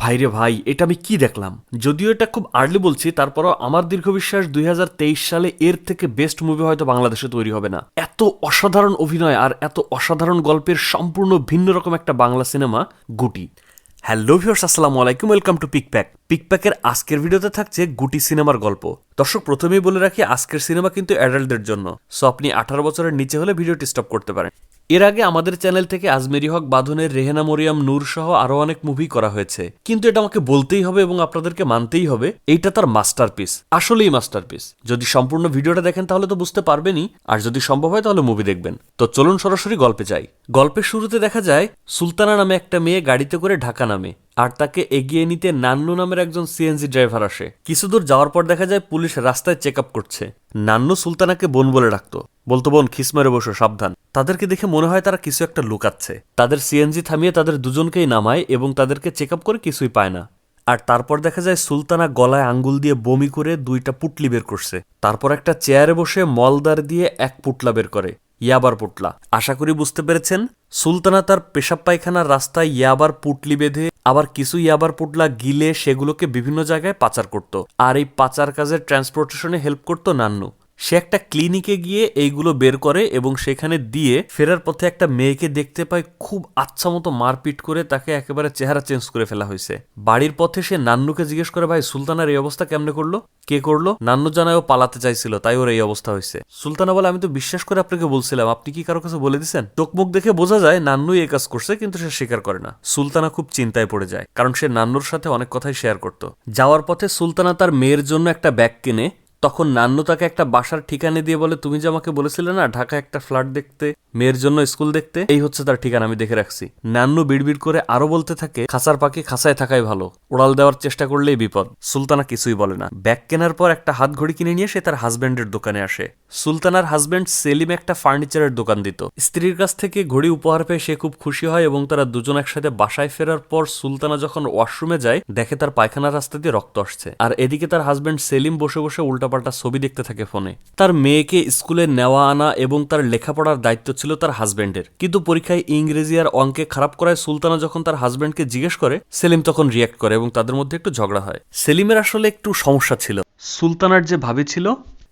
ভাইরে ভাই, এটা আমি কি দেখলাম? যদিও এটা খুব আর্লি বলছি, তারপরও আমার দীর্ঘ বিশ্বাস দুই হাজার তেইশ সালে এর থেকে বেস্ট মুভি হয়তো বাংলাদেশে তৈরি হবে না। এত অসাধারণ অভিনয় আর এত অসাধারণ গল্পের সম্পূর্ণ ভিন্ন রকম একটা Bangla cinema Guti. Hello viewers আসসালামু আলাইকুম, ওয়েলকাম টু পিকপ্যাক পিকপ্যাকের আজকের ভিডিওতে থাকছে গুটি সিনেমার গল্প। দর্শক প্রথমেই বলে রাখি, আজকের সিনেমা কিন্তু অ্যাডাল্টদের জন্য। সো আপনি আঠারো বছরের নিচে হলে ভিডিওটি স্টপ করতে পারেন। এর আগে আমাদের চ্যানেল থেকে আজমেরি হক, বাঁধনের রেহেনা মরিয়াম, নূর সহ আরও অনেক মুভি করা হয়েছে। কিন্তু এটা আমাকে বলতেই হবে এবং আপনাদেরকে মানতেই হবে, এইটা তার মাস্টারপিস আসলেই মাস্টারপিস যদি সম্পূর্ণ ভিডিওটা দেখেন তাহলে তো বুঝতে পারবেনই। আর যদি সম্ভব হয় তাহলে মুভি দেখবেন। তো চলুন সরাসরি গল্পে যাই। গল্পের শুরুতে দেখা যায়, সুলতানা নামে একটা মেয়ে গাড়িতে করে ঢাকা নামে। আর তাকে এগিয়ে নিতে নান্নু নামের একজন সিএনজি ড্রাইভার আসে। কিছু দূর যাওয়ার পর দেখা যায় পুলিশ রাস্তায় চেক আপ করছে। নান্নু সুলতানাকে বোন বলে রাখতো বলতো, বোন খিসমারে বসো, সাবধান। তাদেরকে দেখে মনে হয় তারা কিছু একটা লুকাচ্ছে। তাদের সিএনজি থামিয়ে তাদের দুজনকেই নামায় এবং তাদেরকে চেক আপ করে কিছুই পায় না। আর তারপর দেখা যায় সুলতানা গলায় আঙ্গুল দিয়ে বমি করে দুইটা পুটলি বের করছে। তারপর একটা চেয়ারে বসে মলদার দিয়ে এক পুটলা বের করে। ইয়াবার পুটলা। আশা করি বুঝতে পেরেছেন, সুলতানা তার পেশাব পায়খানার রাস্তায় ইয়াবার পুটলি বেঁধে আবার কিছু ইয়াবার পুটলা গিলে সেগুলোকে বিভিন্ন জায়গায় পাচার করত। আর এই পাচার কাজের ট্রান্সপোর্টেশনে হেল্প করত নান্নু। সে একটা ক্লিনিকে গিয়ে এইগুলো বের করে এবং সেখানে দিয়ে ফেরার পথে একটা মেয়েকে দেখতে পায় খুব আচ্ছা মতো মারপিট করে তাকে একেবারে চেহারা চেঞ্জ করে ফেলা হয়েছে। বাড়ির পথে সে নান্নুকে জিজ্ঞেস করে, ভাই, সুলতানার এই অবস্থা কেমনে করল? কে করল? নান্নু জানায় ও পালাতে চাইছিল, তাই ওর এই অবস্থা হয়েছে। সুলতানা বলে, আমি তো বিশ্বাস করে আপনাকে বলছিলাম, আপনি কি কারও কাছে বলে দিছেন? চোখমুখ দেখে বোঝা যায় নান্নুই এই কাজ করছে, কিন্তু সে স্বীকার করে না। সুলতানা খুব চিন্তায় পড়ে যায়, কারণ সে নান্নুর সাথে অনেক কথাই শেয়ার করত। যাওয়ার পথে সুলতানা তার মেয়ের জন্য একটা ব্যাগ কিনে তখন নান্নু তাকে একটা বাসার ঠিকানা দিয়ে বলে, তুমি যে আমাকে বলেছিলে না ঢাকা একটা ফ্ল্যাট দেখতে, মেয়ের জন্য স্কুল দেখতে, এই হচ্ছে তার ঠিকানা, আমি দেখে রাখছি। নান্নু বিড়বিড় করে আরও বলতে থাকে খাসার পাখি খাসায় থাকাই ভালো, ওড়াল দেওয়ার চেষ্টা করলেই বিপদ। সুলতানা কিছুই বলে না। ব্যাগ কেনার পর একটা হাত ঘড়ি কিনে নিয়ে সে তার হাজব্যান্ডের দোকানে আসে। সুলতানার হাজব্যান্ড সেলিম একটা ফার্নিচারের দোকান দিত। স্ত্রীর কাছ থেকে ঘড়ি উপহার পেয়ে সে খুব খুশি হয় এবং তারা দুজন একসাথে বাসায় ফেরার পর সুলতানা যখন ওয়াশরুমে যায়, দেখে তার পায়খানার রাস্তা দিয়ে রক্ত আসছে। আর এদিকে তার হাজব্যান্ড সেলিম বসে বসে উল্টাপাল্টা ছবি দেখতে থাকে ফোনে। তার মেয়েকে স্কুলে নেওয়া আনা এবং তার লেখাপড়ার দায়িত্ব ছিল তার হাজব্যান্ডের কিন্তু পরীক্ষায় ইংরেজি আর অঙ্কে খারাপ করায় সুলতানা যখন তার হাজব্যান্ডকে জিজ্ঞেস করে, সেলিম তখন রিয়াক্ট করে এবং তাদের মধ্যে একটু ঝগড়া হয়। সেলিমের আসলে একটু সমস্যা ছিল। সুলতানার যে ভাবি ছিল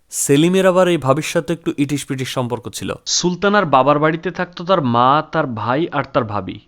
সেলিমের আবার এই ভাবির সাথে একটু ইটিস পিটিস সম্পর্ক ছিল। সুলতানার বাবার বাড়িতে থাকতো তার মা, তার ভাই আর তার ভাবি।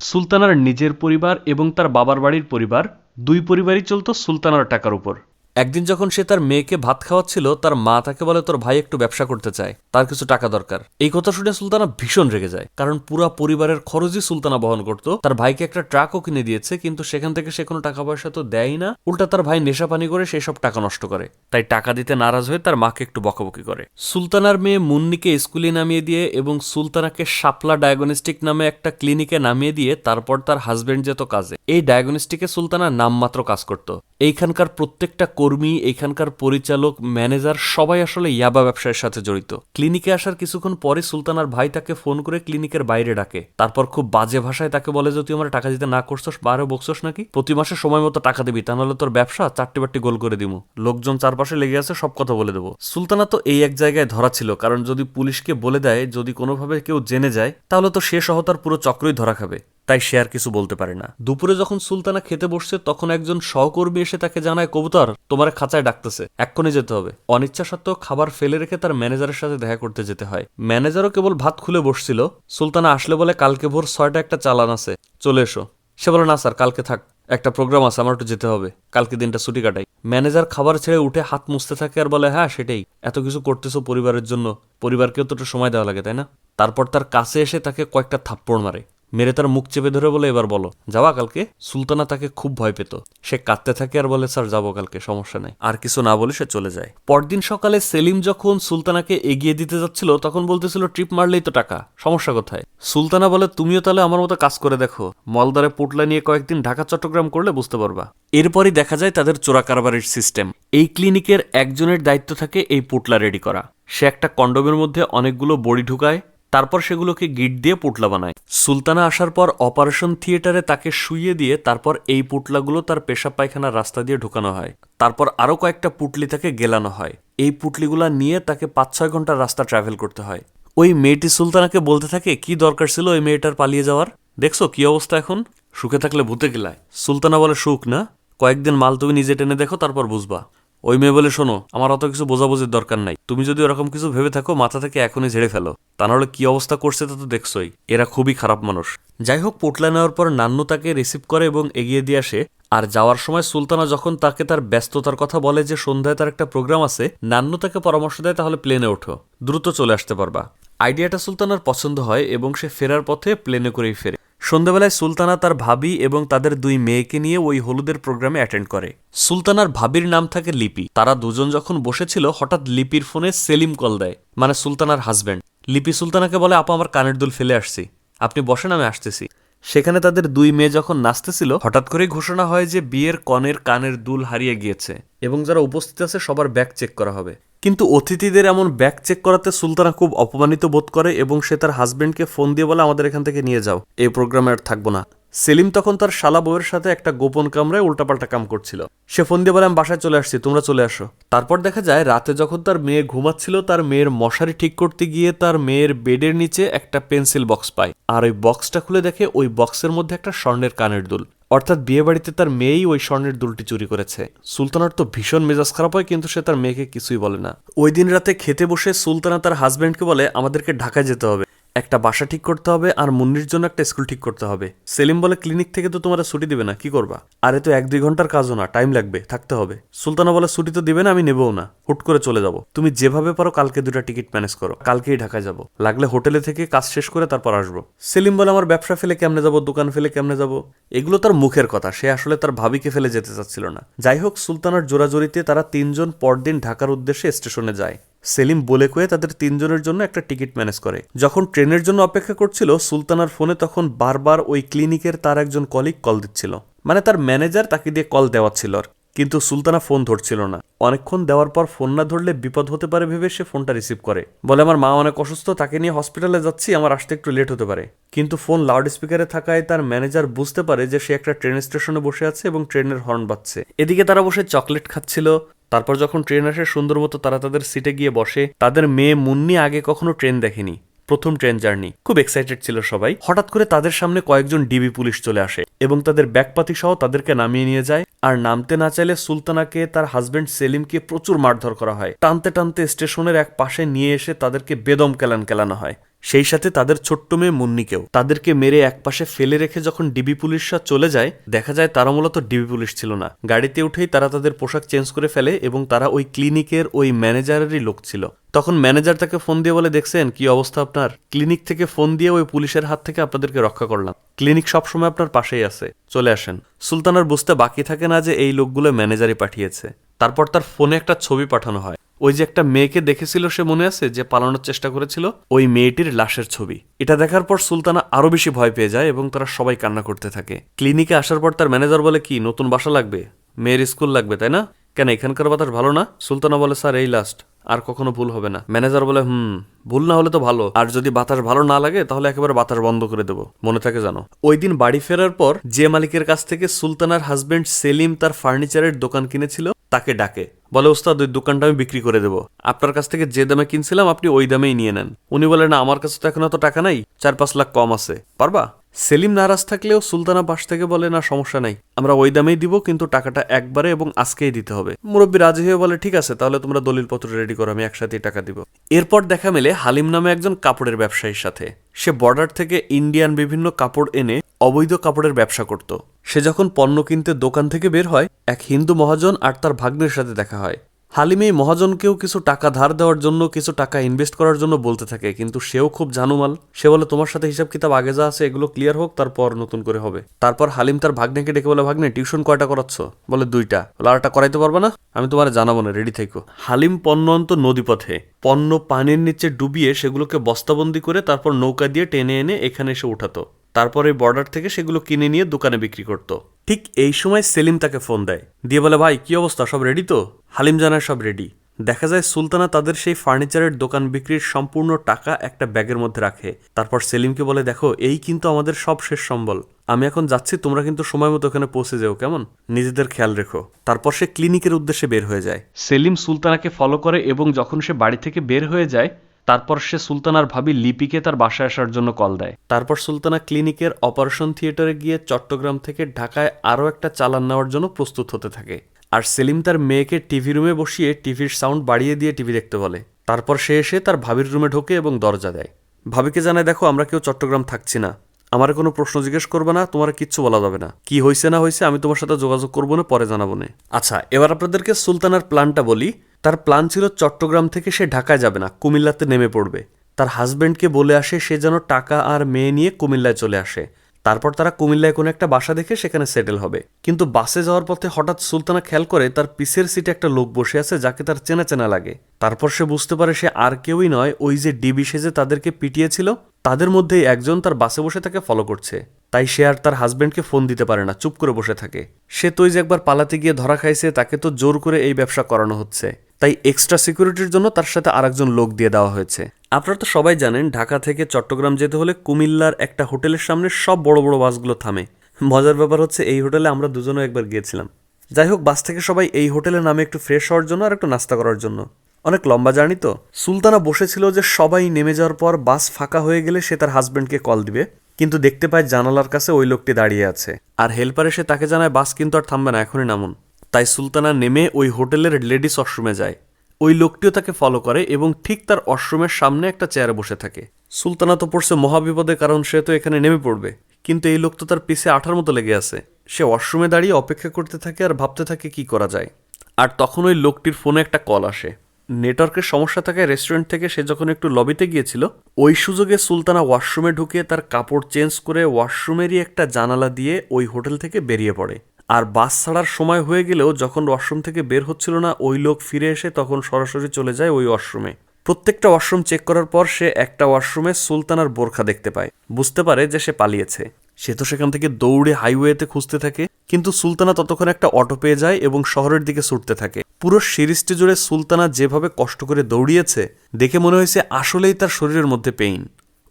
সুলতানার নিজের পরিবার এবং তার বাবার বাড়ির পরিবার, দুই পরিবারই চলতো সুলতানার টাকার উপর। একদিন যখন সে তার মেয়েকে ভাত খাওয়াচ্ছিল, তার মা তাকে বলে, তোর ভাই একটু ব্যবসা করতে চায়, তার কিছু টাকা দরকার। এই কথা শুনে সুলতানা ভীষণ রেগে যায়, কারণ পুরা পরিবারের খরচই সুলতানা বহন করত। তার ভাইকে একটা ট্রাকও কিনে দিয়েছে, কিন্তু সেখান থেকে সে কোনো টাকা পয়সা তো দেয়ই না। উল্টা তার ভাই নেশা পানি করে সেই সব টাকা নষ্ট করে, তাই টাকা দিতে নারাজ হয়ে তার মাকে একটু বকাবকি করে। সুলতানার মেয়ে মুন্নিকে স্কুলে নামিয়ে দিয়ে এবং সুলতানাকে শাপলা ডায়াগনস্টিক নামে একটা ক্লিনিকে নামিয়ে দিয়ে তারপর তার হাজবেন্ড যেত কাজে। এই ডায়াগনস্টিকে সুলতানা নামমাত্র কাজ করত। এইখানকার প্রত্যেকটা কর্মী এখানকার পরিচালক, ম্যানেজার সবাই আসলে ইয়াবা ব্যবসায়ের সাথে জড়িত। ক্লিনিকে আসার কিছুক্ষণ পরে সুলতানার ভাই তাকে ফোন করে ক্লিনিকের বাইরে ডাকে। তারপর খুব বাজে ভাষায় তাকে বলে যে, তুই আমার টাকা দিতে না করছস, বারো বকছস নাকি? প্রতি মাসে সময় মতো টাকা দিবি, তা নাহলে তোর ব্যবসা চারটি বারটি গোল করে দিমু। লোকজন চারপাশে লেগে আছে, সব কথা বলে দেবো। সুলতানা তো এই এক জায়গায় ধরা ছিল, কারণ যদি পুলিশকে বলে দেয়, যদি কোনোভাবে কেউ জেনে যায়, তাহলে তো সে সহ তার পুরো চক্রই ধরা খাবে। তাই সে আর কিছু বলতে পারে না। দুপুরে যখন সুলতানা খেতে বসছে, তখন একজন সহকর্মী এসে তাকে জানায়, কবুতর, তোমার খাঁচায় ডাকতেছে, এক্ষুনি যেতে হবে। অনিচ্ছা সত্ত্বেও খাবার ফেলে রেখে তার ম্যানেজারের সাথে দেখা করতে যেতে হয়। ম্যানেজারও কেবল ভাত খুলে বসছিল। সুলতানা আসলে বলে, কালকে ভোর ছয়টা একটা চালান আছে, চলে এসো। সে বলে, না স্যার, কালকে থাক, একটা প্রোগ্রাম আছে, আমার একটু যেতে হবে, কালকে দিনটা ছুটি কাটাই। ম্যানেজার খাবার ছেড়ে উঠে হাত মুছতে থাকে আর বলে হ্যাঁ সেটাই, এত কিছু করতেছো পরিবারের জন্য, পরিবারকেও তো একটু সময় দেওয়া লাগে, তাই না? তারপর তার কাছে এসে তাকে কয়েকটা থাপ্পড় মারে। মেরে তার মুখ চেপে ধরে বলে, এবার বলো যাওয়া কালকে? সুলতানা তাকে খুব ভয় পেত। সে কাঁদতে থাকে আর বলে, স্যার, যাব কালকে, সমস্যা নেই। আর কিছু না বলে সে চলে যায়। পরদিন সকালে সেলিম যখন সুলতানাকে এগিয়ে দিতে যাচ্ছিল, তখন বলতেছিল, ট্রিপ মারলেই তো টাকা, সমস্যা কোথায়? সুলতানা বলে, তুমিও তাহলে আমার মতো কাজ করে দেখো মলদারে পোটলা নিয়ে কয়েকদিন ঢাকা, চট্টগ্রাম করলে বুঝতে পারবা। এরপরই দেখা যায় তাদের চোরা কারবারের সিস্টেম। এই ক্লিনিকের একজনের দায়িত্ব থাকে এই পোটলা রেডি করা। সে একটা কন্ডোমের মধ্যে অনেকগুলো বড়ি ঢুকায় তারপর সেগুলোকে গিট দিয়ে পুটলা বানায়। সুলতানা আসার পর অপারেশন থিয়েটারে তাকে শুইয়ে দিয়ে তারপর এই পুটলাগুলো তার পেশাব পায়খানার রাস্তা দিয়ে ঢুকানো হয়। তারপর আরও কয়েকটা পুটলি তাকে গেলানো হয়। এই পুটলিগুলা নিয়ে তাকে পাঁচ ছয় ঘণ্টার রাস্তা ট্রাভেল করতে হয়। ওই মেয়েটি সুলতানাকে বলতে থাকে, কি দরকার ছিল ওই মেয়েটার পালিয়ে যাওয়ার? দেখছ কি অবস্থা এখন? সুখে থাকলে ভূতে গেলায়। সুলতানা বলে, সুখ না। কয়েকদিন মাল তুমি নিজে টেনে দেখো, তারপর বুঝবা। ওই মেয়ে বলে, শোনো, আমার অত কিছু বোঝাবুঝির দরকার নাই। তুমি যদি ওরকম কিছু ভেবে থাকো, মাথা থেকে এখনই ঝেড়ে ফেলো। তা নাহলে কি অবস্থা করছে তা তো দেখছোই। এরা খুবই খারাপ মানুষ। যাই হোক, পোটলা নেওয়ার পর নান্নু তাকে রিসিভ করে এবং এগিয়ে দিয়ে আসে। আর যাওয়ার সময় সুলতানা যখন তাকে তার ব্যস্ততার কথা বলে যে সন্ধ্যায় তার একটা প্রোগ্রাম আছে, নান্নু তাকে পরামর্শ দেয়, তাহলে প্লেনে ওঠো। দ্রুত চলে আসতে পারবা। আইডিয়াটা সুলতানার পছন্দ হয় এবং সে ফেরার পথে প্লেনে করেই ফেরে। সন্ধ্যাবেলায় সুলতানা তার ভাবি এবং তাদের দুই মেয়েকে নিয়ে ওই হলুদের প্রোগ্রামে অ্যাটেন্ড করে। সুলতানার ভাবির নাম থাকে লিপি। তারা দুজন যখন বসেছিল, হঠাৎ লিপির ফোনে সেলিম কল দেয় মানে সুলতানার হাজব্যান্ড। লিপি সুলতানাকে বলে, আপা, আমার কানের দুল ফেলে আসছি। আপনি বসেন, আমি আসতেছি। সেখানে তাদের দুই মেয়ে যখন নাচতেছিল, হঠাৎ করেই ঘোষণা হয় যে বিয়ের কনের কানের দুল হারিয়ে গিয়েছে এবং যারা উপস্থিত আছে, সবার ব্যাগ চেক করা হবে। কিন্তু অতিথিদের এমন ব্যাগ চেক করাতে সুলতানা খুব অপমানিত বোধ করে এবং সে তার হাজবেন্ডকে ফোন দিয়ে বলে, আমাদের এখান থেকে নিয়ে যাও। এই প্রোগ্রামে আর থাকব না। সেলিম তখন তার শালা বউয়ের সাথে একটা গোপন কামরায় উল্টাপাল্টা কাম করছিল। সে ফোন দিয়ে বলে, আমি বাসায় চলে আসছি, তোমরা চলে আসো। তারপর দেখা যায়, রাতে যখন তার মেয়ে ঘুমাচ্ছিল, তার মেয়ের মশারি ঠিক করতে গিয়ে তার মেয়ের বেডের নিচে একটা পেন্সিল বক্স পায়। আর ওই বক্সটা খুলে দেখে ওই বক্সের মধ্যে একটা স্বর্ণের কানের দুল। অর্থাৎ বিয়ে বাড়িতে তার মেয়েই ওই স্বর্ণের দুলটি চুরি করেছে। সুলতানার তো ভীষণ মেজাজ খারাপ হয়, কিন্তু সে তার মেয়েকে কিছুই বলে না। ওই দিন রাতে খেতে বসে সুলতানা তার হাজব্যান্ডকে বলে, আমাদেরকে ঢাকায় যেতে হবে। একটা বাসা ঠিক করতে হবে আর মুন্নির জন্য একটা স্কুল ঠিক করতে হবে। সেলিম বলে, ক্লিনিক থেকে তো তোমার ছুটি দিবে না, কি করবা? আরে, তো এক দুই ঘণ্টার কাজও না, টাইম লাগবে, থাকতে হবে। সুলতানা বলে, ছুটি তো দিবে না, আমি নেবও না। হুট করে চলে যাব। তুমি যেভাবে পারো, কালকে দুটা টিকিট ম্যানেজ করো। কালকেই ঢাকায় যাব। লাগলে হোটেলে থেকে কাজ শেষ করে তারপর আসব। সেলিম বলে, আমার ব্যবসা ফেলে কেমনে যাব, দোকান ফেলে কেমনে যাব? এগুলো তার মুখের কথা। সে আসলে তার ভাবিকে ফেলে যেতে চাচ্ছিল না। যাই হোক, সুলতানার জোরাজোরিতে তারা তিনজন পরদিন ঢাকার উদ্দেশ্যে স্টেশনে যায়। সেলিম বলে কয়ে তাদের তিনজনের জন্য একটা টিকিট ম্যানেজ করে। যখন ট্রেনের জন্য অপেক্ষা করছিল, সুলতানার ফোনে তখন বারবার ওই ক্লিনিকের তার একজন কলিগ কল দিচ্ছিল। মানে তার ম্যানেজার তাকে দিয়ে কল দেওয়াচ্ছিল। আর কিন্তু সুলতানা ফোন ধরছিল না। অনেকক্ষণ দেওয়ার পর ফোন না ধরলে বিপদ হতে পারে ভেবে সে ফোনটা রিসিভ করে। বলে, আমার মা অনেক অসুস্থ, তাকে নিয়ে হসপিটালে যাচ্ছি, আমার আসতে একটু লেট হতে পারে। কিন্তু ফোন লাউড স্পিকারে থাকায় তার ম্যানেজার বুঝতে পারে যে সে একটা ট্রেন স্টেশনে বসে আছে এবং ট্রেনের হর্ন বাজছে। এদিকে তারা বসে চকলেট খাচ্ছিল। তারপর যখন ট্রেন আসে, সুন্দর মতো তারা তাদের সিটে গিয়ে বসে। তাদের মেয়ে মুন্নি আগে কখনো ট্রেন দেখেনি। প্রথম ট্রেন জার্নি। খুব এক্সাইটেড ছিল সবাই। হঠাৎ করে তাদের সামনে কয়েকজন ডিবি পুলিশ চলে আসে এবং তাদের ব্যাগপাতি সহ তাদেরকে নামিয়ে নিয়ে যায়। আর নামতে না চাইলে সুলতানাকে, তার হাজবেন্ড সেলিমকে প্রচুর মারধর করা হয়। টানতে টানতে স্টেশনের এক পাশে নিয়ে এসে তাদেরকে বেদম কেলান কেলানো হয়। সেই সাথে তাদের ছোট্ট মেয়ে মুন্নিকেও। তাদেরকে মেরে একপাশে ফেলে রেখে যখন ডিবি পুলিশরা চলে যায়, দেখা যায় তারা মূলত ডিবি পুলিশ ছিল না। গাড়িতে উঠেই তারা তাদের পোশাক চেঞ্জ করে ফেলে এবং তারা ওই ক্লিনিকের ওই ম্যানেজারেরই লোক ছিল। তখন ম্যানেজার তাকে ফোন দিয়ে বলে, দেখছেন, কি অবস্থা আপনার? ক্লিনিক থেকে ফোন দিয়ে ওই পুলিশের হাত থেকে আপনাদেরকে রক্ষা করলাম। ক্লিনিক সবসময় আপনার পাশেই আছে। চলে আসেন। সুলতানার বুঝতে বাকি থাকে না যে এই লোকগুলো ম্যানেজারই পাঠিয়েছে। তারপর তার ফোনে একটা ছবি পাঠানো হয়। ওই যে একটা মেয়েকে দেখেছিল সে মনে আছে? যে পালানোর চেষ্টা করেছিল? ওই মেয়েটির লাশের ছবি। এটা দেখার পর সুলতানা আরও বেশি ভয় পেয়ে যায় এবং তারা সবাই কান্না করতে থাকে। ক্লিনিকে আসার পর তার ম্যানেজার বলে, কি, নতুন বাসা লাগবে? মেয়ের স্কুল লাগবে, তাই না? কেন, এখানকার বাতাস ভালো না? সুলতানা বলে, স্যার, এই লাস্ট আর কখনো ভুল হবে না। ম্যানেজার বলে, হুম, ভুল না হলে তো ভালো। আর যদি বাতাস ভালো না লাগে, তাহলে একেবারে বাতাস বন্ধ করে দেবো। মনে থাকে জানো ওই দিন বাড়ি ফেরার পর যে মালিকের কাছ থেকে সুলতানার হাজবেন্ড সেলিম তার ফার্নিচারের দোকান কিনেছিল তাকে ডাকে। বলে, ওস্তাদ, ওই দোকানটা আমি বিক্রি করে দেবো। আপনার কাছ থেকে যে দামে কিনছিলাম, আপনি ওই দামেই নিয়ে নেন। উনি বলে, না, আমার কাছে তো এখন এত টাকা নাই, চার পাঁচ লাখ কম আছে। পারবা? সেলিম নারাজ থাকলেও সুলতানা পাশ থেকে বলে, না, সমস্যা নাই, আমরা ওই দামেই দিব, কিন্তু টাকাটা একবারে এবং আজকেই দিতে হবে। মুরব্বী রাজি হয়ে বলে, ঠিক আছে, তাহলে তোমরা দলিলপত্র রেডি করো, আমি একসাথেই টাকা দিব। এরপর দেখা মেলে হালিম নামে একজন কাপড়ের ব্যবসায়ীর সাথে। সে বর্ডার থেকে ইন্ডিয়ান বিভিন্ন কাপড় এনে অবৈধ কাপড়ের ব্যবসা করত। সে যখন পণ্য কিনতে দোকান থেকে বের হয়, এক হিন্দু মহাজন আর তার ভাগ্নের সাথে দেখা হয়। হালিম এই মহাজনকেও কিছু টাকা ধার দেওয়ার জন্য, কিছু টাকা ইনভেস্ট করার জন্য বলতে থাকে, কিন্তু সেও খুব জানুমাল। সে বলে, তোমার সাথে হিসাব কিতাব আগে যা আছে এগুলো ক্লিয়ার হোক, তারপর নতুন করে হবে। তারপর হালিম তার ভাগ্নেকে ডেকে বলে, ভাগ্নে টিউশন কয়টা করাচ্ছ? বলে, দুইটা। বলে আরটা করাইতে পারবে না? আমি তোমার জানাব না রেডি থেকো। হালিম পণ্য আনত নদীপথে। পণ্য পানির নিচে ডুবিয়ে সেগুলোকে বস্তাবন্দি করে তারপর নৌকা দিয়ে টেনে এনে এখানে এসে উঠাতো। তারপরে বর্ডার থেকে সেগুলো কিনে নিয়ে দোকানে বিক্রি করত। ঠিক এই সময় সেলিম তাকে ফোন দেয়। দিয়ে বলে, ভাই, কি অবস্থা? সব রেডি তো? হালিম জানায় সব রেডি দেখা যায় সুলতানা তাদের সেই ফার্নিচারের দোকান বিক্রির সম্পূর্ণ টাকা একটা ব্যাগের মধ্যে রাখে। তারপর সেলিমকে বলে, দেখো, এই কিন্তু আমাদের সব শেষ সম্বল। আমি এখন যাচ্ছি, তোমরা কিন্তু সময় মতো ওখানে পৌঁছে যাও, কেমন? নিজেদের খেয়াল রেখো। তারপর সে ক্লিনিকের উদ্দেশ্যে বের হয়ে যায়। সেলিম সুলতানাকে ফলো করে এবং যখন সে বাড়ি থেকে বের হয়ে যায় তারপর সে সুলতানার ভাবি লিপিকে তার বাসায় আসার জন্য কল দেয়। তারপর সুলতানা ক্লিনিকের অপারেশন থিয়েটারে গিয়ে চট্টগ্রাম থেকে ঢাকায় আরও একটা চালান নেওয়ার জন্য প্রস্তুত হতে থাকে। আর সেলিম তার মেয়েকে টিভি রুমে বসিয়ে টিভির সাউন্ড বাড়িয়ে দিয়ে টিভি দেখতে বলে। তারপর সে এসে তার ভাবির রুমে ঢোকে এবং দরজা দেয়। ভাবিকে জানায়, দেখো, আমরা কেউ চট্টগ্রাম থাকছি না। আমার কোনো প্রশ্ন জিজ্ঞেস করবে না, তোমার কিচ্ছু বলা যাবে না। কি হয়েছে না হয়েছে আমি তোমার সাথে যোগাযোগ করব না, পরে জানাব না। আচ্ছা এবার আপনাদেরকে সুলতানার প্ল্যানটা বলি। তার প্ল্যান ছিল চট্টগ্রাম থেকে সে ঢাকায় যাবে না, কুমিল্লাতে নেমে পড়বে। তার হাজব্যান্ডকে বলে আসে সে যেন টাকা আর মেয়ে নিয়ে কুমিল্লায় চলে আসে। তারপর তারা কুমিল্লায় কোনো একটা বাসা দেখে সেখানে সেটেল হবে। কিন্তু বাসে যাওয়ার পথে হঠাৎ সুলতানা খেয়াল করে তার পিসের সিটে একটা লোক বসে আছে যাকে তার চেনা চেনা লাগে। তারপর সে বুঝতে পারে সে আর কেউই নয়, ওই যে ডিবি সেজে তাদেরকে পিটিয়েছিল, তাদের মধ্যেই একজন তার বাসে বসে তাকে ফলো করছে। তাই সে আর তার হাজব্যান্ডকে ফোন দিতে পারে না, চুপ করে বসে থাকে। সে তো যে একবার পালাতে গিয়ে ধরা খাইছে, তাকে তো জোর করে এই ব্যবসা করানো হচ্ছে। তাই এক্সট্রা সিকিউরিটির জন্য তার সাথে আরেকজন লোক দিয়ে দেওয়া হয়েছে। আপনারা তো সবাই জানেন, ঢাকা থেকে চট্টগ্রাম যেতে হলে কুমিল্লার একটা হোটেলের সামনে সব বড় বড় বাসগুলো থামে। মজার ব্যাপার হচ্ছে, এই হোটেলে আমরা দুজনও একবার গিয়েছিলাম। যাই হোক, বাস থেকে সবাই এই হোটেলের নামে একটু ফ্রেশ হওয়ার জন্য আর একটু নাস্তা করার জন্য। অনেক লম্বা জার্নি তো। সুলতানা বসেছিল যে সবাই নেমে যাওয়ার পর বাস ফাঁকা হয়ে গেলে সে তার হাজব্যান্ডকে কল দিবে। কিন্তু দেখতে পায় জানালার কাছে ওই লোকটি দাঁড়িয়ে আছে। আর হেল্পার এসে তাকে জানায়, বাস কিন্তু আর থামবে না, এখনই নামুন। তাই সুলতানা নেমে ওই হোটেলের লেডিস ওয়াশরুমে যায়। ওই লোকটিও তাকে ফলো করে এবং ঠিক তার ওয়াশরুমের সামনে একটা চেয়ারে বসে থাকে। সুলতানা তো পড়ছে মহাবিপদে কারণ সে তো এখানে নেমে পড়বে। কিন্তু এই লোক তো তার পিছে আঠার মতো লেগে আছে। সে ওয়াশরুমে দাঁড়িয়ে অপেক্ষা করতে থাকে আর ভাবতে থাকে কি করা যায়। আর তখন ওই লোকটির ফোনে একটা কল আসে। নেটওয়ার্কের সমস্যা থাকায় রেস্টুরেন্ট থেকে সে যখন একটু লবিতে গিয়েছিল, ওই সুযোগে সুলতানা ওয়াশরুমে ঢুকে তার কাপড় চেঞ্জ করে ওয়াশরুমেরই একটা জানালা দিয়ে ওই হোটেল থেকে বেরিয়ে পড়ে। আর বাস ছাড়ার সময় হয়ে গেলেও যখন ওয়াশরুম থেকে বের হচ্ছিল না, ওই লোক ফিরে এসে তখন সরাসরি চলে যায় ওই ওয়াশরুমে। প্রত্যেকটা ওয়াশরুম চেক করার পর সে একটা ওয়াশরুমে সুলতানার বোরখা দেখতে পায়। বুঝতে পারে যে সে পালিয়েছে। সে তো সেখান থেকে দৌড়ে হাইওয়েতে খুঁজতে থাকে, কিন্তু সুলতানা ততক্ষণ একটা অটো পেয়ে যায় এবং শহরের দিকে ছুটতে থাকে। পুরো সিরিজটি জুড়ে সুলতানা যেভাবে কষ্ট করে দৌড়িয়েছে, দেখে মনে হয়েছে আসলেই তার শরীরের মধ্যে পেইন।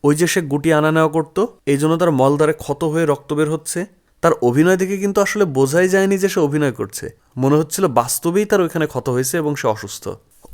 ওই যে সে গুটি আনা নেওয়া করতো, এই জন্য তার মলদারে ক্ষত হয়ে রক্ত বের হচ্ছে। তার অভিনয় দেখে কিন্তু আসলে বোঝাই যায়নি যে সে অভিনয় করছে। মনে হচ্ছিল বাস্তবেই তার ওইখানে ক্ষত হয়েছে এবং সে অসুস্থ।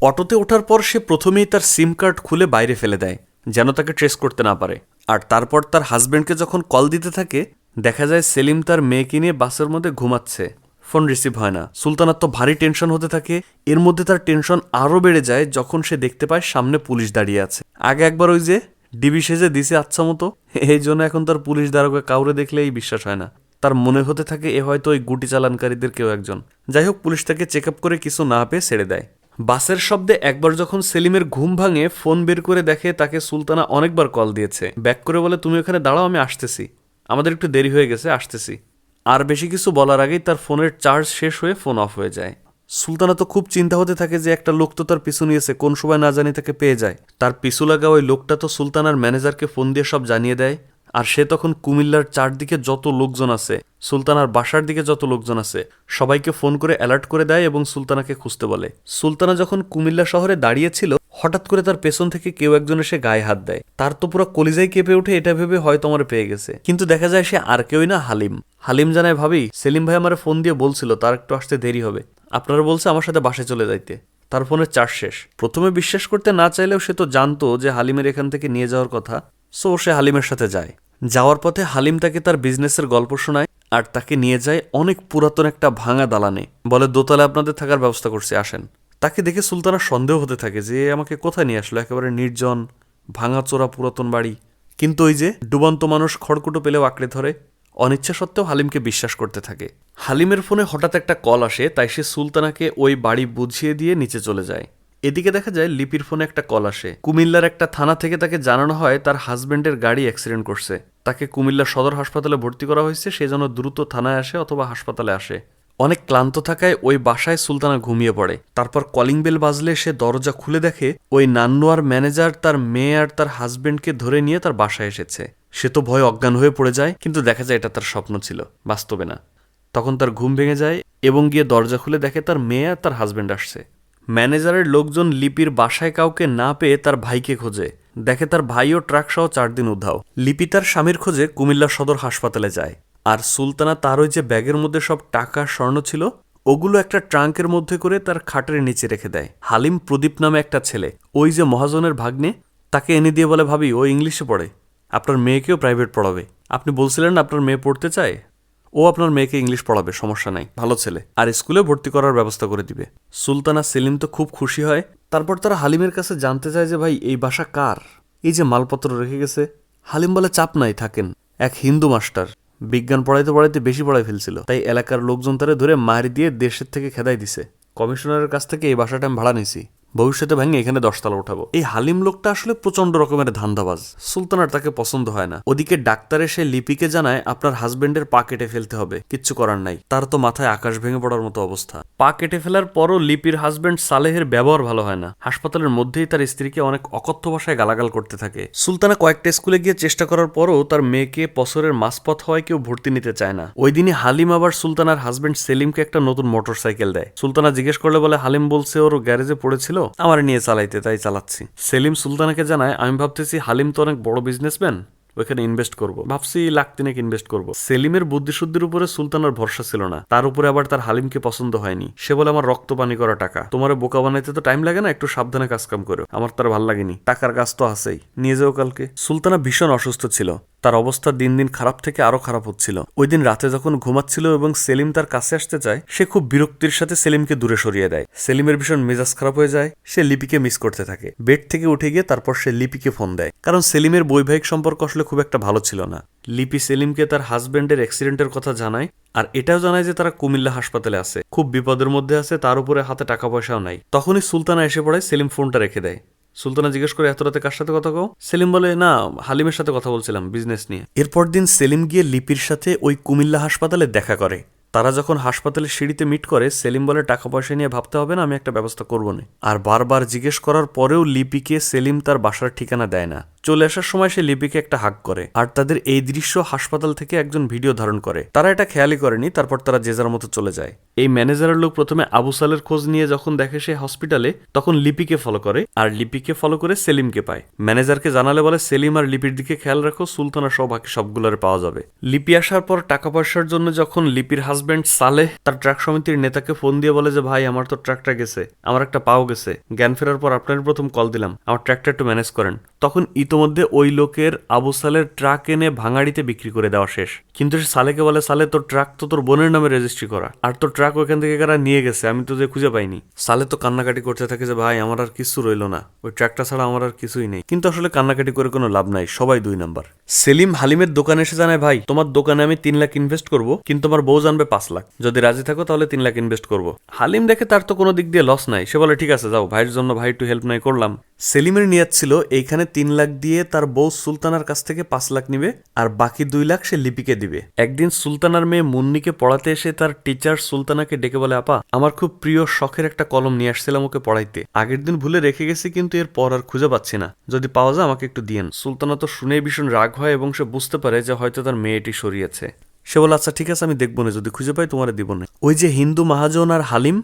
অটোতে ওঠার পর সে প্রথমেই তার সিম কার্ড খুলে বাইরে ফেলে দেয়, যেন তাকে ট্রেস করতে না পারে। আর তারপর তার হাজব্যান্ডকে যখন কল দিতে থাকে, দেখা যায় সেলিম তার মেয়েকে নিয়ে বাসের মধ্যে ঘুমাচ্ছে। ফোন রিসিভ হয় না। সুলতানার তো ভারী টেনশন হতে থাকে। এর মধ্যে তার টেনশন আরও বেড়ে যায় যখন সে দেখতে পায় সামনে পুলিশ দাঁড়িয়ে আছে। আগে একবার ওই যে ডিবি সেজে দিছে আচ্ছা মতো, এই জন্য এখন তার পুলিশ দারোগা কাউরে দেখলেই বিশ্বাস হয় না। তার মনে হতে থাকে এ হয়তো ওই গুটি চালানকারীদের কেউ একজন। যাই হোক পুলিশ তাকে চেক আপ করে কিছু না পেয়ে ছেড়ে দেয়। বাসের শব্দে একবার যখন সেলিমের ঘুম ভাঙে, ফোন বের করে দেখে তাকে সুলতানা অনেকবার কল দিয়েছে। ব্যাক করে বলে, তুমি ওখানে দাঁড়াও, আমি আসতেছি। আমাদের একটু দেরি হয়ে গেছে, আসতেছি। আর বেশি কিছু বলার আগেই তার ফোনের চার্জ শেষ হয়ে ফোন অফ হয়ে যায়। সুলতানা তো খুব চিন্তা হতে থাকে যে একটা লোক তো তার পিছু নিয়েছে, কোন সময় না জানি তাকে পেয়ে যায়। তার পিছু লাগা ওই লোকটা তো সুলতানার ম্যানেজারকে ফোন দিয়ে সব জানিয়ে দেয়। আর সে তখন কুমিল্লার চারদিকে যত লোকজন আছে, সুলতানার বাসার দিকে যত লোকজন আছে, সবাইকে ফোন করে অ্যালার্ট করে দেয় এবং সুলতানাকে খুঁজতে বলে। সুলতানা যখন কুমিল্লা শহরে দাঁড়িয়েছিল, হঠাৎ করে তার পেছন থেকে কেউ একজন এসে গায়ে হাত দেয়। তার তো পুরো কলিজাই কেঁপে ওঠে এটা ভেবে হয়তো আমার পেয়ে গেছে। কিন্তু দেখা যায় সে আর কেউই না, হালিম। হালিম জানায়, ভাবি, সেলিম ভাই আমার ফোন দিয়ে বলছিল, তার একটু আসতে দেরি হবে। আপনারা বলছে আমার সাথে বাসে চলে যাইতে। তার ফোনের চার্জ শেষ। প্রথমে বিশ্বাস করতে না চাইলেও সে তো জানতো যে হালিমের এখান থেকে নিয়ে যাওয়ার কথা। সো সে হালিমের সাথে যায়। যাওয়ার পথে হালিম তাকে তার বিজনেসের গল্প শোনায় আর তাকে নিয়ে যায় অনেক পুরাতন একটা ভাঙা দালানে। বলে, দোতলায় আপনাদের থাকার ব্যবস্থা করছে, আসেন। তাকে দেখে সুলতানা সন্দেহ হতে থাকে যে আমাকে কোথায় নিয়ে আসলো, একেবারে নির্জন, ভাঙাচোরা পুরাতন বাড়ি। কিন্তু ওই যে ডুবন্ত মানুষ খড়কুটো পেলেও আঁকড়ে ধরে, অনিচ্ছা সত্ত্বেও হালিমকে বিশ্বাস করতে থাকে। হালিমের ফোনে হঠাৎ একটা কল আসে, তাই সে সুলতানাকে ওই বাড়ি বুঝিয়ে দিয়ে নিচে চলে যায়। এদিকে দেখা যায় লিপির ফোনে একটা কল আসে। কুমিল্লার একটা থানা থেকে তাকে জানানো হয় তার হাজবেন্ডের গাড়ি অ্যাক্সিডেন্ট করছে। তাকে কুমিল্লা সদর হাসপাতালে ভর্তি করা হয়েছে, সে যেন দ্রুত থানায় আসে অথবা হাসপাতালে আসে। অনেক ক্লান্ত থাকায় ওই বাসায় সুলতানা ঘুমিয়ে পড়ে। তারপর কলিং বেল বাজলে সে দরজা খুলে দেখে ওই নান্নুয়ার ম্যানেজার, তার মেয়ে আর তার হাজবেন্ডকে ধরে নিয়ে তার বাসায় এসেছে। সে তো ভয় অজ্ঞান হয়ে পড়ে যায়, কিন্তু দেখা যায় এটা তার স্বপ্ন ছিল, বাস্তবে না। তখন তার ঘুম ভেঙে যায় এবং গিয়ে দরজা খুলে দেখে তার মেয়ে আর তার হাজবেন্ড আসছে। ম্যানেজারের লোকজন লিপির বাসায় কাউকে না পেয়ে তার ভাইকে খোঁজে। দেখে তার ভাইও ট্রাক সহ চার দিন উধাও। লিপি তার স্বামীর খোঁজে কুমিল্লা সদর হাসপাতালে যায়। আর সুলতানা তার ওই যে ব্যাগের মধ্যে সব টাকা, স্বর্ণ ছিল, ওগুলো একটা ট্রাঙ্কের মধ্যে করে তার খাটের নিচে রেখে দেয়। হালিম প্রদীপ নামে একটা ছেলে। ওই যে মহাজনের ভাগ্নে, তাকে এনে দিয়ে বলে, ভাবি, ও ইংলিশে পড়ে। আপনার মেয়েকেও প্রাইভেট পড়াবে। আপনি বলছিলেন আপনার মেয়ে পড়তে চায়? ও আপনার মেয়েকে ইংলিশ পড়াবে, সমস্যা নাই। ভালো ছেলে। আর স্কুলে ভর্তি করার ব্যবস্থা করে দিবে। সুলতানা সেলিম তো খুব খুশি হয়। তারপর তারা হালিমের কাছে জানতে চায় যে, ভাই, এই বাসা কার? এই যে মালপত্র রেখে গেছে। হালিম বলে চাপ নাই, থাকেন। এক হিন্দু মাস্টার। বিজ্ঞান পড়াইতে পড়াইতে বেশি পড়াই ফেলছিল। তাই এলাকার লোকজন তারে ধরে মারি দিয়ে দেশের থেকে খেদাই দিছে। কমিশনারের কাছ থেকে এই বাসাটা আমি ভাড়া নিছি। ভবিষ্যতে ভেঙে এখানে দশতলা উঠাবো। এই হালিম লোকটা আসলে প্রচণ্ড রকমের ধান্দাবাজ। সুলতানার তাকে পছন্দ হয় না। ওদিকে ডাক্তার এসে লিপিকে জানায়, আপনার হাজবেন্ডের পা কেটে ফেলতে হবে। কিচ্ছু করার নাই। তার তো মাথায় আকাশ ভেঙে পড়ার মতো অবস্থা। পা কেটে ফেলার পরও লিপির হাজবেন্ড সালেহের ব্যবহার ভালো হয় না। হাসপাতালের মধ্যেই তার স্ত্রীকে অনেক অকথ্য ভাষায় গালাগাল করতে থাকে। সুলতানা কয়েকটা স্কুলে গিয়ে চেষ্টা করার পরও তার মেয়েকে পসরের মাসপথ হওয়ায় কেউ ভর্তি নিতে চায় না। ওই দিনই হালিম আবার সুলতানার হাজবেন্ড সেলিমকে একটা নতুন মোটরসাইকেল দেয়। সুলতানা জিজ্ঞেস করলে বলে, হালিম বলছে ওর গ্যারেজে পড়েছিল আমার নিয়ে চালাইতে তাই চালাচ্ছি। সেলিম সুলতানাকে জানায়, আমি ভাবতেছি হালিম তো অনেক বড় বিজনেসম্যান ওইখানে ইনভেস্ট করব। ভাবছি লাখ তিনেক ইনভেস্ট করব। সেলিমের বুদ্ধিশুদ্ধির উপরে সুলতানার ভরসা ছিল না। তার উপরে আবার তার হালিমকে পছন্দ হয়নি। সে বলে, আমার রক্ত পানি করা টাকা। তোমার বোকা বানাইতে তো টাইম লাগে না, একটু সাবধানে কাজ কাম করো। আমার তার ভালো লাগেনি। টাকার কাজ তো আছেই। নিয়ে যাও কালকে। সুলতানা ভীষণ অসুস্থ ছিল। তার অবস্থা দিন দিন খারাপ থেকে আরও খারাপ হচ্ছিল। ওই দিন রাতে যখন ঘুমাচ্ছিল এবং সেলিম তার কাছে আসতে চায়, সে খুব বিরক্তির সাথে সেলিমকে দূরে সরিয়ে দেয়। সেলিমের ভীষণ মেজাজ খারাপ হয়ে যায়। সে লিপিকে মিস করতে থাকে। বেড থেকে উঠে গিয়ে তারপর সে লিপিকে ফোন দেয়। কারণ সেলিমের বৈবাহিক সম্পর্ক আসলে খুব একটা ভালো ছিল না। লিপি সেলিমকে তার হাজব্যান্ডের অ্যাক্সিডেন্টের কথা জানায় আর এটাও জানায় যে তারা কুমিল্লা হাসপাতালে আছে। খুব বিপদের মধ্যে আছে, তার উপরে হাতে টাকা পয়সাও নাই। তখনই সুলতানা এসে পড়ে সেলিম ফোনটা রেখে দেয়। সুলতানা জিজ্ঞেস করে, এত রাতে কার সাথে কথা কও? সেলিম বলে, না, হালিমের সাথে কথা বলছিলাম বিজনেস নিয়ে। এরপর দিন সেলিম গিয়ে লিপির সাথে ওই কুমিল্লা হাসপাতালে দেখা করে। তারা যখন হাসপাতালের সিঁড়িতে মিট করে, সেলিম বলে, টাকা পয়সা নিয়ে ভাবতে হবে না, আমি একটা ব্যবস্থা করব না আর বারবার জিজ্ঞেস করার পরেও লিপিকে সেলিম তার বাসার ঠিকানা দেয় না। চলে আসার সময় সে লিপিকে একটা হাক করে। আর তাদের এই দৃশ্য হাসপাতাল থেকে একজন ভিডিও ধারণ করে। তারা এটা খেয়ালই করেনি, তারপর তারা যে যার মতো চলে যায়। এই ম্যানেজারের লোক প্রথমে আবু সালের খোঁজ নিয়ে যখন দেখে সে হসপিটালে, তখন লিপিকে ফলো করে। আর লিপিকে ফলো করে সেলিমকে পায়। ম্যানেজারকে জানালে বলে, সেলিম আর লিপির দিকে খেয়াল রাখো, সুলতানা সব বাকি সবগুলোর পাওয়া যাবে। লিপি আসার পর টাকা পয়সার জন্য যখন লিপির হাজবেন্ড সালেহ, তার ট্রাক সমিতির নেতাকে ফোন দিয়ে বলে যে, ভাই, আমার তো ট্রাকটা গেছে, আমার একটা পাও গেছে। জ্ঞান ফেরার পর আপনার প্রথম কল দিলাম, আমার ট্রাকটা একটু ম্যানেজ করেন। তখন ইতোমধ্যে ওই লোকের আবু সালের ট্রাক এনে ভাঙাড়িতে বিক্রি করে দেওয়া শেষ। কিন্তু সে সালেকে বলে সালে তোর ট্রাক তো তোর বোনের নামে রেজিস্ট্রি করা, আর তোর ট্রাক ওইখান থেকে কারা নিয়ে গেছে, আমি তো যে খুঁজে পাইনি। সালে তো কান্নাকাটি করতে থাকে যে, ভাই, আমার আর কিছু রইল না, ওই ট্রাকটা ছাড়া আমার আর কিছুই নেই। কিন্তু আসলে কান্নাকাটি করে কোনো লাভ নাই, সবাই দুই নাম্বার। সেলিম হালিমের দোকানে এসে জানায়, ভাই, তোমার দোকানে আমি তিন লাখ ইনভেস্ট করব, কিন্তু তোমার বউ জানবে পাঁচ লাখ। যদি রাজি থাকো, তাহলে তিন লাখ ইনভেস্ট করব। হালিম দেখে তার তো কোনো দিক দিয়ে লস নাই। সে বলে, ঠিক আছে, যাও। ভাইয়ের জন্য ভাই একটু হেল্প নাই, করলাম। সেলিমের নিয়াত ছিল, এইখানে তিন লাখ দিয়ে তার বউ সুলতানার কাছ থেকে পাঁচ লাখ নিবে, আর বাকি দুই লাখ সে লিপিকে দিবে। একদিন সুলতানার মেয়ে মুন্নিকে পড়াতে এসে তার টিচার সুলতানাকে ডেকে বলে, আপা, আমার খুব প্রিয় শখের একটা কলম নিয়ে আসছিলাম ওকে পড়াইতে। আগের দিন ভুলে রেখে গেছি, কিন্তু এর পর আর খুঁজে পাচ্ছি না। যদি পাওয়া যায়, আমাকে একটু দিয়েন। সুলতানা তো শুনেই ভীষণ রাগ হয়, এবং সে বুঝতে পারে যে হয়তো তার মেয়েটি সরিয়েছে। সে বলে আচ্ছা ঠিক আছে, আমি দেখব না, যদি খুঁজে পাই তোমার দিব না। ওই যে হিন্দু মহাজন আর হালিম,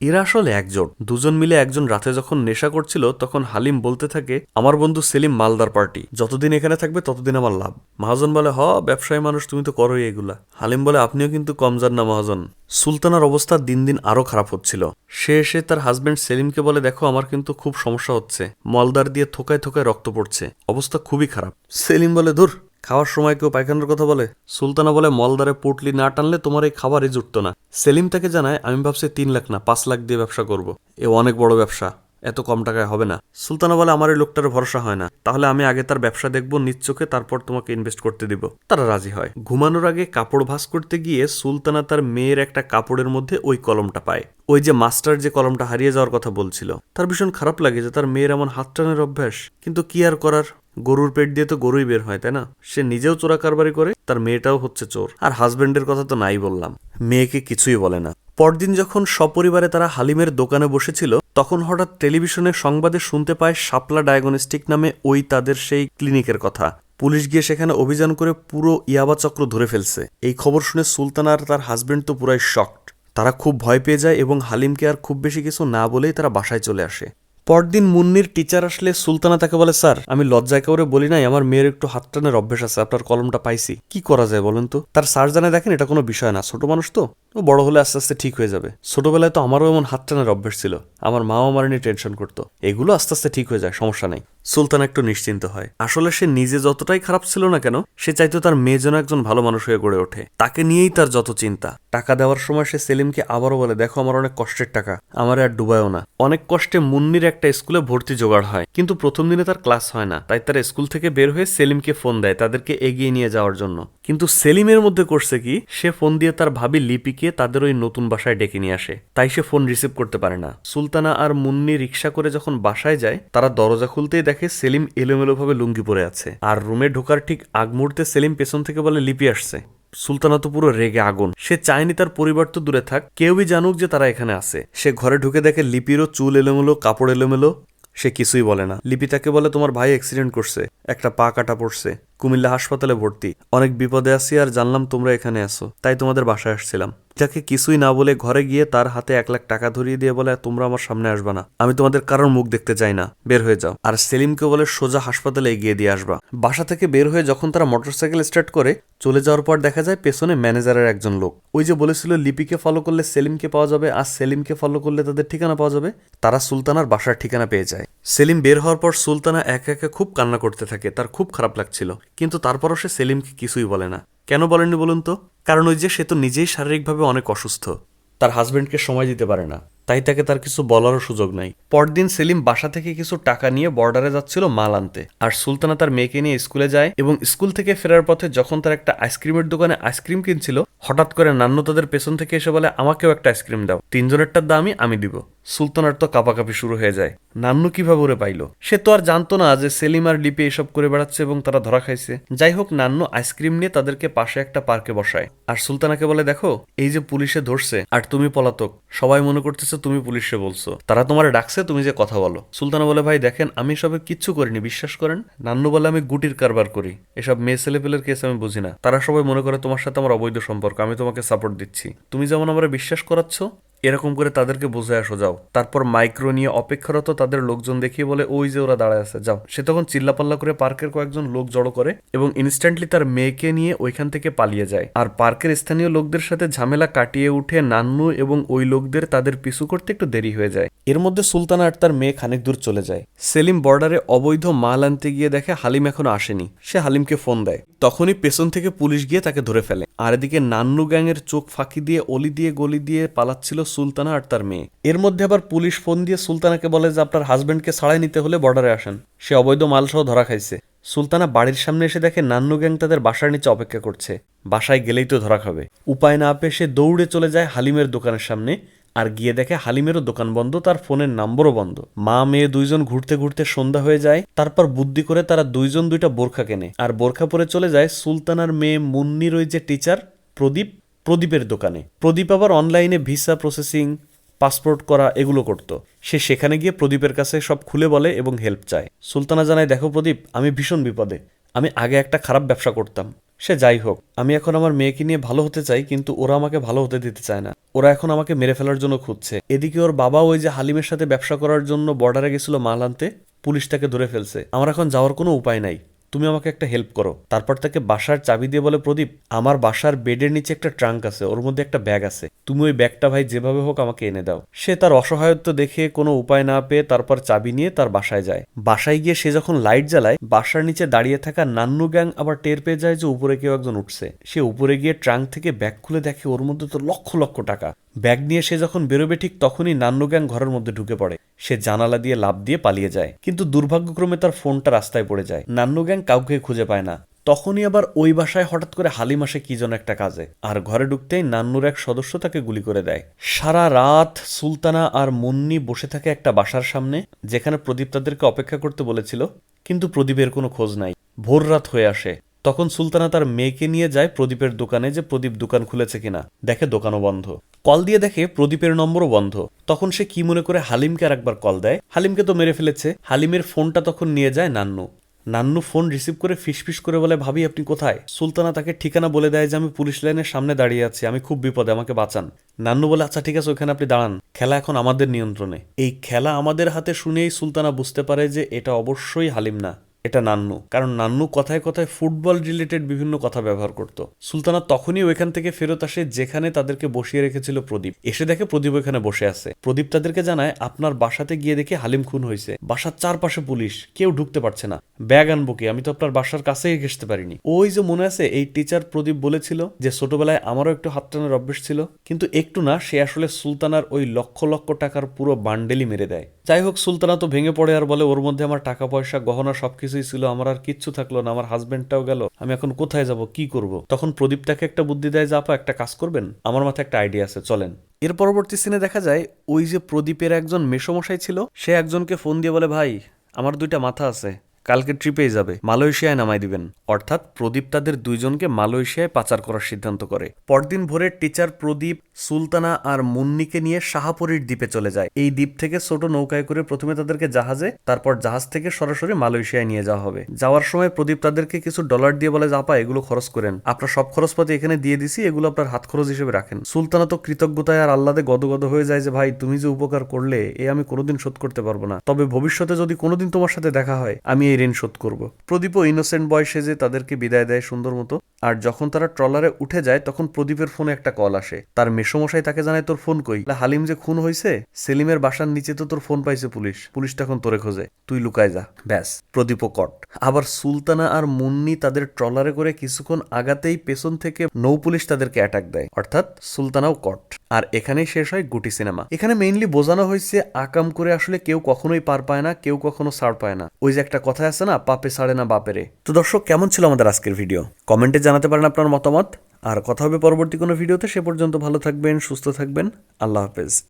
এরা আসলে একজোট। দুজন মিলে একজন রাতে যখন নেশা করছিল, তখন হালিম বলতে থাকে, আমার বন্ধু সেলিম মালদার পার্টি। যতদিন এখানে থাকবে, ততদিন আমার লাভ। মহাজন বলে, হ, ব্যবসায়ী মানুষ, তুমি তো করোই এগুলা। হালিম বলে, আপনিও কিন্তু কম যান না মহাজন। সুলতানার অবস্থা দিন দিন আরও খারাপ হচ্ছিল। সে এসে তার হাজবেন্ড সেলিমকে বলে, দেখো, আমার কিন্তু খুব সমস্যা হচ্ছে। মলদার দিয়ে থোকায় থোকায় রক্ত পড়ছে। অবস্থা খুবই খারাপ। সেলিম বলে, ধুর খাওয়ার সময় কেউ পায়খানার কথা বলে? সুলতানা বলে মলদারে পুটলি না টানলে তোমার এই খাবারই জুটতো না। সেলিম তাকে জানায়, আমি ভাবছি তিন লাখ না, পাঁচ লাখ দিয়ে ব্যবসা করব। এ অনেক বড় ব্যবসা, এত কম টাকায় হবে না। সুলতানা বলে, আমার এই লোকটার ভরসা হয় না। তাহলে আমি আগে তার ব্যবসা দেখব, নিজ চোখে তারপর তোমাকে ইনভেস্ট করতে দিব। তারা রাজি হয়। ঘুমানোর আগে কাপড় ভাস করতে গিয়ে সুলতানা তার মেয়ের একটা কাপড়ের মধ্যে ওই কলমটা পায়। ওই যে মাস্টার যে কলমটা হারিয়ে যাওয়ার কথা বলছিল, তার ভীষণ খারাপ লাগে যে তার মেয়ের এমন হাত টানের অভ্যাস। কিন্তু কি আর করার? গরুর পেট দিয়ে তো গরুই বের হয়, তাই না? সে নিজেও চোরা কারবারি করে, তার মেয়েটাও হচ্ছে চোর। আর হাজবেন্ডের কথা তো নাই বললাম। মেয়েকে কিছুই বলে না। পরদিন যখন সপরিবারে তারা হালিমের দোকানে বসেছিল, তখন হঠাৎ টেলিভিশনে সংবাদে শুনতে পায় শাপলা ডায়াগনস্টিক নামে ওই তাদের সেই ক্লিনিকের কথা। পুলিশ গিয়ে সেখানে অভিযান করে পুরো ইয়াবা চক্র ধরে ফেলছে। এই খবর শুনে সুলতান আর তার হাজবেন্ড তো পুরাই শকড। তারা খুব ভয় পেয়ে যায় এবং হালিমকে আর খুব বেশি কিছু না বলেই তারা বাসায় চলে আসে। পরদিন মুন্নির টিচার আসলে সুলতানা তাকে বলে, স্যার, আমি লজ্জায় করে বলি নাই, আমার মেয়ের একটু হাত টানের অভ্যেস আছে, আপনার কলমটা পাইছি। কি করা যায় বলেন তো? তার স্যার জানে, দেখেন, এটা কোনো বিষয় না। ছোট মানুষ তো। ও বড় হলে আস্তে আস্তে ঠিক হয়ে যাবে। ছোটবেলায় তো আমারও এমন হাত টানার অভ্যাস ছিল। আমার মাও আমার নিয়ে টেনশন করতো। এগুলো আস্তে আস্তে ঠিক হয়ে যায়, সমস্যা নেই। সুলতান একটু নিশ্চিন্ত হয়। আসলে সে নিজে যতটাই খারাপ ছিল না কেন, সে চাইতো তার মেয়ে যেন একজন ভালো মানুষ হয়ে গড়ে ওঠে। তাকে নিয়েই তার যত চিন্তা। টাকা দেওয়ার সময় সে সেলিমকে আবারও বলে, দেখো, আমার অনেক কষ্টের টাকা। আমার আর ডুবায়ও না। অনেক কষ্টে মুন্নির একটা স্কুলে ভর্তি জোগাড় হয়। কিন্তু প্রথম দিনে তার ক্লাস হয় না। তাই তার স্কুল থেকে বের হয়ে সেলিমকে ফোন দেয় তাদেরকে এগিয়ে নিয়ে যাওয়ার জন্য। কিন্তু সেলিমের মধ্যে করছে কি, সে ফোন দিয়ে তার ভাবি লিপিকে তাদের ওই নতুন বাসায় ডেকে নিয়ে আসে। তাই সে ফোন রিসিভ করতে পারে না। সুলতানা আর মুন্নি রিক্সা করে যখন বাসায় যায়, তারা দরজা খুলতেই দেখে সেলিম এলোমেলোভাবে লুঙ্গি পরে আছে। আর রুমে ঢোকার ঠিক আগ মুহূর্তে সেলিম পেছন থেকে বলে লিপি আসছে। সুলতানা তো পুরো রেগে আগুন। সে চায়নি তার পরিবার তো দূরে থাক, কেউই জানুক যে তারা এখানে আছে। সে ঘরে ঢুকে দেখে লিপিরও চুল এলোমেলো, কাপড় এলোমেলো। সে কিছুই বলে না। লিপি তাকে বলে, তোমার ভাই অ্যাক্সিডেন্ট করছে। একটা পা কাটা পড়ছে। কুমিল্লা হাসপাতালে ভর্তি। অনেক বিপদে আছি আর জানলাম তোমরা এখানে আসো তাই তোমাদের বাসায় আসছিলাম। যাকে কিছুই না বলে ঘরে গিয়ে তার হাতে এক লাখ টাকা ধরিয়ে দিয়ে বলে, তোমরা আমার সামনে আসবা না। আমি তোমাদের কারোর মুখ দেখতে চাই না। বের হয়ে যাও। আর সেলিমকে বলে, সোজা হাসপাতালে এগিয়ে দিয়ে আসবা। বাসা থেকে বের হয়ে যখন তারা মোটরসাইকেল স্টার্ট করে, চলে যাওয়ার পর দেখা যায় পেছনে ম্যানেজারের একজন লোক। ওই যে বলেছিল, লিপিকে ফলো করলে সেলিমকে পাওয়া যাবে, আর সেলিমকে ফলো করলে তাদের ঠিকানা পাওয়া যাবে। তারা সুলতানার বাসার ঠিকানা পেয়ে যায়। সেলিম বের হওয়ার পর সুলতানা একা একা খুব কান্না করতে থাকে, তার খুব খারাপ লাগছিল। কিন্তু তারপরও সে সেলিমকে কিছুই বলে না। কেন বলেনি বলুন তো? কারণ ওই যে সে তো নিজেই শারীরিকভাবে অনেক অসুস্থ। তার হাজবেন্ডকে সময় দিতে পারে না। তাই তাকে তার কিছু বলারও সুযোগ নাই। পরদিন সেলিম বাসা থেকে কিছু টাকা নিয়ে বর্ডারে যাচ্ছিল মাল আনতে। আর সুলতানা তার মেয়েকে নিয়ে স্কুলে যায় এবং স্কুল থেকে ফেরার পথে যখন তার একটা আইসক্রিমের দোকানে আইসক্রিম কিনছিল হঠাৎ করে নান্ন তাদের পেছন থেকে এসে বলে, আমাকেও একটা আইসক্রিম দাও। তিনজনেরটার দামই আমি দিব। সুলতানার তো কাপাকাপি শুরু হয়ে যায়। নান্নু কীভাবে ওরে পাইলো? সে তো আর জানতো না যে সেলিম আর লিপি এসব করে বেড়াচ্ছে এবং তারা ধরা খাইছে। যাই হোক, নান্নু আইসক্রিম নিয়ে তাদেরকে পাশে একটা পার্কে বসায়। আর সুলতানাকে বলে, দেখো, এই যে পুলিশে ধরছে, আর তুমি পলাতক। সবাই মনে করতেছে তুমি পুলিশে বলছো। তারা তোমার ডাকছে, তুমি যে কথা বলো। সুলতানা বলে, ভাই, দেখেন, আমি সবে কিচ্ছু করিনি, বিশ্বাস করেন? নান্নু বলে, আমি গুটির কারবার করি। এসব মেয়ে ছেলেপেলের কেস আমি বুঝি না। তারা সবাই মনে করে তোমার সাথে আমার অবৈধ সম্পর্ক। আমি তোমাকে সাপোর্ট দিচ্ছি। তুমি যেমন আমার বিশ্বাস করাচ্ছ এরকম করে তাদেরকে বুঝে আসো, যাও। তারপর মাইক্রো নিয়ে অপেক্ষারত তাদের লোকজন দেখিয়ে বলে, ওই যে ওরা দাঁড়ায় আছে, যাও। সে তখন চিল্লাপাল্লা করে পার্কের কয়েকজন লোক জড়ো করে এবং ইনস্ট্যান্টলি তার মেয়েকে নিয়ে ওইখান থেকে পালিয়ে যায়। আর পার্কের স্থানীয় লোকদের সাথে ঝামেলা কাটিয়ে উঠে নান্নু এবং ওই লোকদের তাদের পিছু করতে একটু দেরি হয়ে যায়। এর মধ্যে সুলতানা আর তার মেয়ে খানিক দূর চলে যায়। সেলিম বর্ডারে অবৈধ মাল আনতে গিয়ে দেখে হালিম এখনও আসেনি। সে হালিমকে ফোন দেয়। তখনই পেছন থেকে পুলিশ গিয়ে তাকে ধরে ফেলে। আর এদিকে নান্নু গ্যাংয়ের চোখ ফাঁকি দিয়ে, অলি দিয়ে, গলি দিয়ে পালাচ্ছিল সুলতানা আর তার মেয়ে। এর মধ্যে আবার পুলিশ ফোন দিয়ে সুলতানাকে বলে যে আপনার হাজবেন্ডকে ছাড়াই নিতে হলে বর্ডারে আসেন। সে অবৈধ মাল সহ ধরা খাইছে। সুলতানা বাড়ির সামনে এসে দেখে নান্নু গ্যাং তাদের বাসার নিচে অপেক্ষা করছে। বাসায় গেলেই তো ধরা খাবে। উপায় না পেয়ে সে দৌড়ে চলে যায় হালিমের দোকানের সামনে আর গিয়ে দেখে হালিমেরও দোকান বন্ধ, তার ফোনের নাম্বারও বন্ধ। মা, মেয়ে দুইজন ঘুরতে ঘুরতে সন্ধ্যা হয়ে যায়, তারপর বুদ্ধি করে তারা দুইজন দুইটা বোরখা কেনে। আর বোরখা পরে চলে যায় সুলতানার মেয়ে মুন্নির ওই যে টিচার প্রদীপ প্রদীপের দোকানে। প্রদীপ আবার অনলাইনে ভিসা প্রসেসিং, পাসপোর্ট করা এগুলো করত। সে সেখানে গিয়ে প্রদীপের কাছে সব খুলে বলে এবং হেল্প চায়। সুলতানা জানায়, দেখো প্রদীপ, আমি ভীষণ বিপদে। আমি আগে একটা খারাপ ব্যবসা করতাম। সে যাই হোক, আমি এখন আমার মেয়েকে নিয়ে ভালো হতে চাই, কিন্তু ওরা আমাকে ভালো হতে দিতে চায় না। ওরা এখন আমাকে মেরে ফেলার জন্য খুঁজছে। এদিকে ওর বাবা ওই যে হালিমের সাথে ব্যবসা করার জন্য বর্ডারে গেছিল মাল আনতে, পুলিশ তাকে ধরে ফেলছে। আমার এখন যাওয়ার কোনো উপায় নাই। তুমি আমাকে একটা হেল্প করো। তারপর তাকে বাসার চাবি দিয়ে বলে, প্রদীপ, আমার বাসার বেডের নিচে একটা ট্রাঙ্ক আছে, ওর মধ্যে একটা ব্যাগ আছে। তুমি ওই ব্যাগটা ভাই যেভাবে হোক আমাকে এনে দাও। সে তার অসহায়ত্ব দেখে কোনো উপায় না পেয়ে তারপর চাবি নিয়ে তার বাসায় যায়। বাসায় গিয়ে সে যখন লাইট জ্বালায়, বাসার নিচে দাঁড়িয়ে থাকা নান্নু গ্যাং আবার টের পেয়ে যায় যে উপরে কেউ একজন উঠছে। সে উপরে গিয়ে ট্রাঙ্ক থেকে ব্যাগ খুলে দেখে, ওর মধ্যে তো লক্ষ লক্ষ টাকা। ব্যাগ নিয়ে সে যখন বেরোবে ঠিক তখনই নান্নু গ্যাং ঘরের মধ্যে ঢুকে পড়ে। সে জানালা দিয়ে লাভ দিয়ে পালিয়ে যায়। কিন্তু দুর্ভাগ্যক্রমে তার ফোনটা রাস্তায় পড়ে যায়। নান্নু গ্যাং কাউকে খুঁজে পায় না। তখনই আবার ওই বাসায় হঠাৎ করে হালিম আসে কি যেন একটা কাজে। আর ঘরে ঢুকতেই নান্নুর এক সদস্য তাকে গুলি করে দেয়। সারা রাত সুলতানা আর মুন্নি বসে থাকে একটা বাসার সামনে, যেখানে প্রদীপ তাদেরকে অপেক্ষা করতে বলেছিল, কিন্তু প্রদীপের কোনো খোঁজ নাই। ভোর রাত হয়ে আসে। তখন সুলতানা তার মেয়েকে নিয়ে যায় প্রদীপের দোকানে যে প্রদীপ দোকান খুলেছে কিনা। দেখে দোকানও বন্ধ। কল দিয়ে দেখে প্রদীপের নম্বরও বন্ধ। তখন সে কি মনে করে হালিমকে আর একবার কল দেয়? হালিমকে তো মেরে ফেলেছে। হালিমের ফোনটা তখন নিয়ে যায় নান্নু। নান্নু ফোন রিসিভ করে ফিসফিস করে বলে, ভাবি, আপনি কোথায়? সুলতানা তাকে ঠিকানা বলে দেয় যে, আমি পুলিশ লাইনের সামনে দাঁড়িয়ে আছি। আমি খুব বিপদে, আমাকে বাঁচান। নান্নু বলে আচ্ছা ঠিক আছে, ওখানে আপনি দাঁড়ান। খেলা এখন আমাদের নিয়ন্ত্রণে। এই খেলা আমাদের হাতে শুনেই সুলতানা বুঝতে পারে যে, এটা অবশ্যই হালিম না। এটা নান্নু। কারণ নান্নু কথায় কথায় ফুটবল রিলেটেড বিভিন্ন কথা ব্যবহার করত। সুলতানা তখনই ওইখান থেকে ফেরত আসে যেখানে তাদেরকে বসিয়ে রেখেছিল প্রদীপ। এসে দেখে প্রদীপ ওইখানে বসে আছে। প্রদীপ তাদেরকে জানায়, আপনার বাসাতে গিয়ে দেখে হালিম খুন হয়েছে। বাসার চারপাশে পুলিশ। কেউ ঢুকতে পারছে না। ব্যাগ আনব কি? আমি তো আপনার বাসার কাছেই ঘেসতে পারিনি। ওই যে মনে আছে, এই টিচার প্রদীপ বলেছিল যে, ছোটবেলায় আমারও একটু হাত টানার অভ্যেস ছিল। কিন্তু একটু না, সে আসলে সুলতানার ওই লক্ষ লক্ষ টাকার পুরো বান্ডেলি মেরে দেয়। যাই হোক, সুলতানা তো ভেঙে পড়ে আর বলে, ওর মধ্যে আমার টাকা পয়সা গহনা সবকিছুই ছিল আমার আর কিচ্ছু থাকল না, আমার হাজবেন্ডটাও গেল, আমি এখন কোথায় যাব, কি করব? তখন প্রদীপ তাকে একটা বুদ্ধি দেয়, যে আপা, একটা কাজ করবেন? আমার মাথায় একটা আইডিয়া আছে, চলেন। এর পরবর্তী সিনে দেখা যায়, ওই যে প্রদীপের একজন মেসমশাই ছিল, সে একজনকে ফোন দিয়ে বলে, ভাই, আমার দুইটা মাথা আছে। কালকে ট্রিপেই যাবে। মালয়েশিয়ায় নামাই দিবেন। অর্থাৎ প্রদীপ তাদের দুইজনকে মালয়েশিয়ায় পাচার করার সিদ্ধান্ত করে। পরদিন ভোরে টিচার প্রদীপ, সুলতানা আর মুন্নিকে নিয়ে শাহাপুরীর দ্বীপে চলে যায়। এই দ্বীপ থেকে ছোট নৌকায় করে প্রথমে তাদেরকে জাহাজে, তারপর জাহাজ থেকে সরাসরি মালয়েশিয়ায় নিয়ে যাওয়া হবে। যাওয়ার সময় প্রদীপ তাদেরকে কিছু ডলার দিয়ে বলে আপা এগুলো খরচ করেন। আপনার সব খরচপাতি এখানে দিয়ে দিছি, এগুলো আপনার হাত খরচ হিসেবে রাখেন। সুলতানা তো কৃতজ্ঞতায় আর আল্লাদে গদগদ হয়ে যায় যে, ভাই, তুমি যে উপকার করলে, এ আমি কোনোদিন শোধ করতে পারব না। তবে ভবিষ্যতে যদি কোনোদিন তোমার সাথে দেখা হয়, আমি এই ঋণ শোধ করব। প্রদীপও ইনোসেন্ট বয়সে যে তাদেরকে বিদায় দেয় সুন্দর মতো। আর যখন তারা ট্রলারে উঠে যায়, তখন প্রদীপের ফোনে একটা কল আসে। তার মেসমশাই তাকে জানায়, তোর ফোন কই? হালিম যে খুন হয়েছে সেলিমের বাসার নিচে তো তোর ফোন পাইছে পুলিশ। পুলিশটা এখন তোরে খোঁজে। তুই লুকায় যা। ব্যাস প্রদীপও কট। আবার সুলতানা আর মুন্নি তাদের ট্রলারে করে কিছুক্ষণ আগাতেই পেছন থেকে নৌ পুলিশ তাদেরকে অ্যাটাক দেয়। অর্থাৎ সুলতানাও কট। আর এখানেই শেষ হয় গুটি সিনেমা। এখানে মেইনলি বোঝানো হয়েছে আকাম করে আসলে কেউ কখনোই পার পায় না, কেউ কখনো ছাড় পায় না। ওই যে একটা কথা আছে না, পাপে ছাড়ে না বাপেরে। তো দর্শক, কেমন ছিল আমাদের আজকের ভিডিও? কমেন্টে জানাতে পারেন আপনার মতামত। আর কথা হবে পরবর্তী কোনো ভিডিওতে, সে পর্যন্ত ভালো থাকবেন, সুস্থ থাকবেন। আল্লাহ হাফেজ।